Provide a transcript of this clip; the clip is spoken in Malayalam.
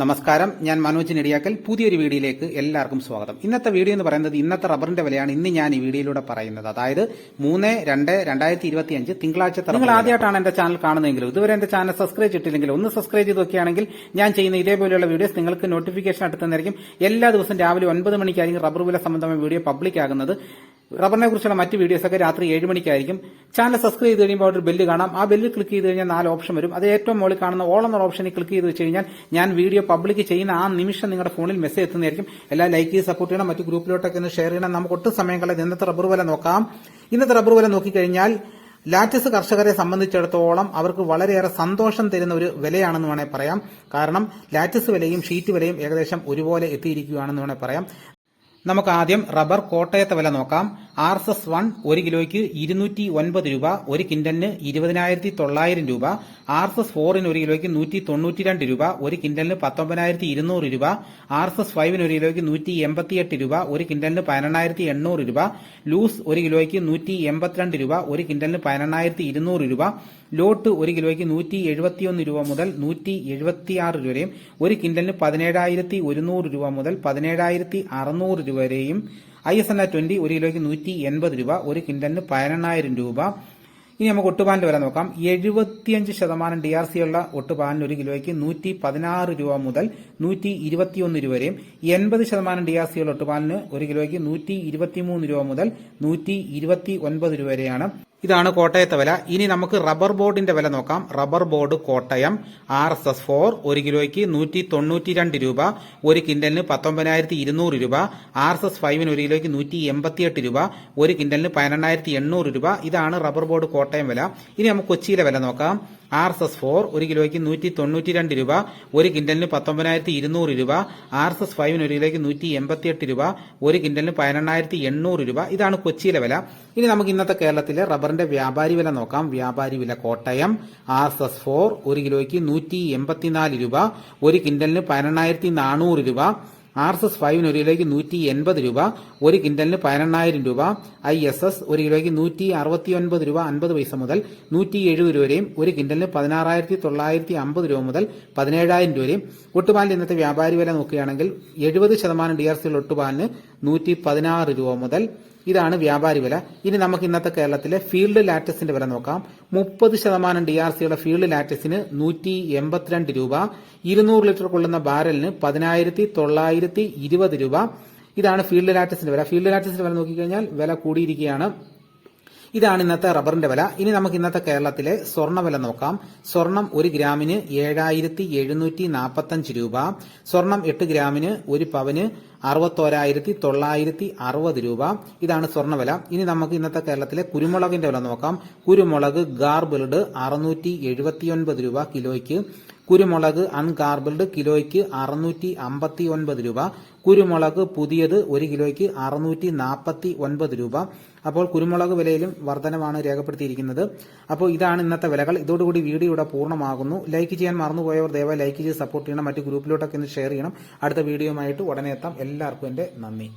നമസ്കാരം. ഞാൻ മനോജ് നെടിയാക്കൽ. പുതിയൊരു വീഡിയോയിലേക്ക് എല്ലാവർക്കും സ്വാഗതം. ഇന്നത്തെ വീഡിയോ എന്ന് പറയുന്നത് ഇന്നത്തെ റബ്ബറിന്റെ വിലയാണ് ഇന്ന് ഞാൻ ഈ വീഡിയോയിലൂടെ പറയുന്നത്. അതായത് മൂന്ന് രണ്ട് രണ്ടായിരത്തി ഇരുപത്തി അഞ്ച് തിങ്കളാഴ്ച നിങ്ങൾ ആദ്യമായിട്ടാണ് എന്റെ ചാനൽ കാണുന്നതെങ്കിൽ ഇതുവരെ എന്റെ ചാനൽ സബ്സ്ക്രൈബ് ചെയ്തിട്ടില്ലെങ്കിൽ ഒന്ന് സബ്സ്ക്രൈബ് ചെയ്ത് നോക്കുകയാണെങ്കിൽ ഞാൻ ചെയ്യുന്ന ഇതേപോലെയുള്ള വീഡിയോസ് നിങ്ങൾക്ക് നോട്ടിഫിക്കേഷൻ അടുത്തുന്നതായിരിക്കും എല്ലാ ദിവസവും രാവിലെ ഒൻപത് മണിക്കായിരിക്കും റബ്ബർ വില സംബന്ധമായ വീഡിയോ പബ്ലിക് ആകുന്നത്. റബ്ബറിനെ കുറിച്ചുള്ള മറ്റ് വീഡിയോസ് ഒക്കെ രാത്രി ഏഴ് മണിക്കായിരിക്കും. ചാനൽ സബ്സ്ക്രൈബ് ചെയ്ത് കഴിയുമ്പോൾ അവിടെ ഒരു ബെല്ല് കാണാം. ആ ബെല്ല് ക്ലിക്ക് ചെയ്ത് കഴിഞ്ഞാൽ നാല് ഓപ്ഷൻ വരും. അത് ഏറ്റവും മുകളിൽ കാണുന്ന ഓൾ എന്നുള്ള ഓപ്ഷനിൽ ക്ലിക്ക് ചെയ്ത് വെച്ച് കഴിഞ്ഞാൽ ഞാൻ വീഡിയോ പബ്ലിക് ചെയ്യുന്ന ആ നിമിഷം നിങ്ങളുടെ ഫോണിൽ മെസ്സേജ് എത്തുന്നതായിരിക്കും. എല്ലാ ലൈക്ക് ചെയ്ത് സപ്പോർട്ട് ചെയ്യണം. മറ്റു ഗ്രൂപ്പിലോട്ടൊക്കെ ഒന്ന് ഷെയർ ചെയ്യണം. നമുക്ക് ഒട്ടും സമയം കളയാതെ ഇന്നത്തെ റബ്ബർ വില നോക്കാം. ഇന്നത്തെ റബ്ബർ വില നോക്കിക്കഴിഞ്ഞാൽ ലാറ്റസ് കർഷകരെ സംബന്ധിച്ചിടത്തോളം അവർക്ക് വളരെയേറെ സന്തോഷം തരുന്ന ഒരു വിലയാണെന്ന് വേണേൽ പറയാം. കാരണം ലാറ്റസ് വിലയും ഷീറ്റ് വിലയും ഏകദേശം ഒരുപോലെ എത്തിയിരിക്കുകയാണെന്ന് വേണേൽ പറയാം. നമുക്ക് ആദ്യം റബ്ബർ കോട്ടയത്തെ വില നോക്കാം. ആർ എസ് എസ് വൺ ഒരു കിലോയ്ക്ക് ഇരുന്നൂറ്റി ഒൻപത് രൂപ ഒരു കിൻഡലിന് ഇരുപതിനായിരത്തി തൊള്ളായിരം രൂപ ആർ എസ് എസ് ഫോറിന് ഒരു കിലോയ്ക്ക് നൂറ്റി തൊണ്ണൂറ്റി രണ്ട് രൂപ ഒരു കിൻഡലിന് പത്തൊമ്പതിനായിരത്തി ഇരുന്നൂറ് രൂപ ആർ എസ് എസ് ഫൈവിന് ഒരു കിലോയ്ക്ക് നൂറ്റി എൺപത്തിയെട്ട് രൂപ ഒരു കിൻഡലിന് പതിനെണ്ണായിരത്തി എണ്ണൂറ് രൂപ ലൂസ് ഒരു കിലോയ്ക്ക് നൂറ്റി എൺപത്തിരണ്ട് രൂപ ഒരു കിൻഡലിന് പതിനെണ്ണായിരത്തി ഇരുന്നൂറ് രൂപ ലോട്ട് ഒരു കിലോയ്ക്ക് നൂറ്റി എഴുപത്തിയൊന്ന് രൂപ മുതൽ നൂറ്റി എഴുപത്തിയാറ് രൂപ വരെയും ഒരു കിൻഡലിന് പതിനേഴായിരത്തി ഒരുന്നൂറ് രൂപ മുതൽ പതിനേഴായിരത്തി അറുന്നൂറ് രൂപ വരെയും I S N R twenty ഒരു കിലോയ്ക്ക് നൂറ്റി എൺപത് രൂപ ഒരു കിൻഡലിന് പതിനെണ്ണായിരം രൂപ. ഇനി നമുക്ക് ഒട്ടുപാലിന്റെ വില നോക്കാം. എഴുപത്തിയഞ്ച് ശതമാനം ഡി ആർ സി ഉള്ള ഒട്ടുപാലിന് ഒരു കിലോയ്ക്ക് നൂറ്റി പതിനാറ് രൂപ മുതൽ നൂറ്റി ഇരുപത്തിയൊന്ന് രൂപ വരെയും. എൺപത് ശതമാനം ഡി ആർ സി ഉള്ള ഒട്ടുപാലിന് ഒരു കിലോയ്ക്ക് നൂറ്റി ഇരുപത്തിമൂന്ന് രൂപ മുതൽ നൂറ്റി ഇരുപത്തി ഒൻപത് രൂപ വരെയാണ്. ഇതാണ് കോട്ടയത്തെ വില. ഇനി നമുക്ക് റബ്ബർ ബോർഡിന്റെ വില നോക്കാം. Rubber board Kottayam R S S four ഒരു കിലോയ്ക്ക് നൂറ്റി തൊണ്ണൂറ്റി രണ്ട് രൂപ ഒരു കിൻഡലിന് പത്തൊമ്പതിനായിരത്തി ഇരുന്നൂറ് രൂപ ആർ എസ് എസ് ഫൈവിന് ഒരു കിലോയ്ക്ക് നൂറ്റി എൺപത്തിയെട്ട് രൂപ ഒരു കിൻഡലിന് പതിനെണ്ണായിരത്തി എണ്ണൂറ് രൂപ. ഇതാണ് റബ്ബർ ബോർഡ് കോട്ടയം വില. ഇനി നമുക്ക് കൊച്ചിയിലെ വില നോക്കാം. ആർ എസ് എസ് ഫോർ ഒരു കിലോയ്ക്ക് നൂറ്റി തൊണ്ണൂറ്റി രണ്ട് രൂപ ഒരു കിൻഡലിന് പത്തൊമ്പതിനായിരത്തി ഇരുന്നൂറ് രൂപ ആർ എസ് എസ് ഫൈവിന് ഒരു കിലോയ്ക്ക് നൂറ്റി എൺപത്തിയെട്ട് രൂപ ഒരു കിൻഡലിന് പതിനെണ്ണായിരത്തി എണ്ണൂറ് രൂപ. ഇതാണ് കൊച്ചിയിലെ വില. ഇനി നമുക്ക് ഇന്നത്തെ കേരളത്തിലെ റബ്ബറിന്റെ വ്യാപാരി വില നോക്കാം. വ്യാപാരി വില Kottayam R S S four ഒരു കിലോയ്ക്ക് നൂറ്റി എൺപത്തിനാല് രൂപ. ഒരു കിൻഡലിന് പതിനെണ്ണായിരത്തി നാനൂറ് രൂപ. ആർ എസ് എസ് ഫൈവിന് ഒരു കിലോയ്ക്ക് നൂറ്റി എൺപത് രൂപ. ഒരു കിൻഡലിന് പതിനെണ്ണായിരം രൂപ. ഐ എസ് എസ് ഒരു കിലോയ്ക്ക് നൂറ്റി അറുപത്തി ഒൻപത് രൂപ അൻപത് പൈസ മുതൽ നൂറ്റി എഴുപത് രൂപ വരെയും. ഒരു കിൻഡലിന് പതിനാറായിരത്തി തൊള്ളായിരത്തി അമ്പത് രൂപ മുതൽ പതിനേഴായിരം രൂപ വരെയും. ഒട്ടുപാലിന്റെ ഇന്നത്തെ വ്യാപാരി വില നോക്കുകയാണെങ്കിൽ എഴുപത് ശതമാനം ഡി ആർ സിയിൽ ഒട്ടുപാലിന് നൂറ്റി പതിനാറ് രൂപ മുതൽ ഇതാണ് വ്യാപാരി വില. ഇനി നമുക്ക് ഇന്നത്തെ കേരളത്തിലെ ഫീൽഡ് ലാറ്റസിന്റെ വില നോക്കാം. മുപ്പത് ശതമാനം ഡി ആർ സിയുടെ ഫീൽഡ് ലാറ്റസിന് നൂറ്റി എൺപത്തിരണ്ട് രൂപ. ഇരുന്നൂറ് ലിറ്റർ കൊള്ളുന്ന ബാരലിന് പതിനായിരത്തി തൊള്ളായിരത്തി ഇരുപത് രൂപ. ഇതാണ് ഫീൽഡ് ലാറ്റസിന്റെ വില. ഫീൽഡ് ലാറ്റസിന്റെ വില നോക്കിക്കഴിഞ്ഞാൽ വില കൂടിയിരിക്കുകയാണ്. ഇതാണ് ഇന്നത്തെ റബ്ബറിന്റെ വില. ഇനി നമുക്ക് ഇന്നത്തെ കേരളത്തിലെ സ്വർണ വില നോക്കാം. സ്വർണം ഒരു ഗ്രാമിന് ഏഴായിരത്തി എഴുന്നൂറ്റി നാൽപ്പത്തഞ്ച് രൂപ. സ്വർണം എട്ട് ഗ്രാമിന് ഒരു പവന് അറുപത്തോരായിരത്തി തൊള്ളായിരത്തി അറുപത് രൂപ. ഇതാണ് സ്വർണവില ഇനി നമുക്ക് ഇന്നത്തെ കേരളത്തിലെ കുരുമുളകിന്റെ വില നോക്കാം. കുരുമുളക് ഗാർബിൾഡ് അറുന്നൂറ്റി രൂപ കിലോയ്ക്ക്. കുരുമുളക് അൺഗാർബിൾഡ് കിലോയ്ക്ക് അറുന്നൂറ്റി അമ്പത്തി ഒൻപത് രൂപ. കുരുമുളക് പുതിയത് ഒരു കിലോയ്ക്ക് അറുന്നൂറ്റി നാൽപ്പത്തി ഒൻപത് രൂപ. അപ്പോൾ കുരുമുളക് വിലയിലും വർധനമാണ് രേഖപ്പെടുത്തിയിരിക്കുന്നത്. അപ്പോൾ ഇതാണ് ഇന്നത്തെ വിലകൾ. ഇതോടുകൂടി വീഡിയോ ഇവിടെ പൂർണമാകുന്നു. ലൈക്ക് ചെയ്യാൻ മറന്നുപോയവർ ദയവായി ലൈക്ക് ചെയ്ത് സപ്പോർട്ട് ചെയ്യണം. മറ്റു ഗ്രൂപ്പിലോട്ടൊക്കെ ഒന്ന് ഷെയർ ചെയ്യണം. അടുത്ത വീഡിയോയുമായിട്ട് ഉടനെ എത്താം. എല്ലാവർക്കും എന്റെ നന്ദി.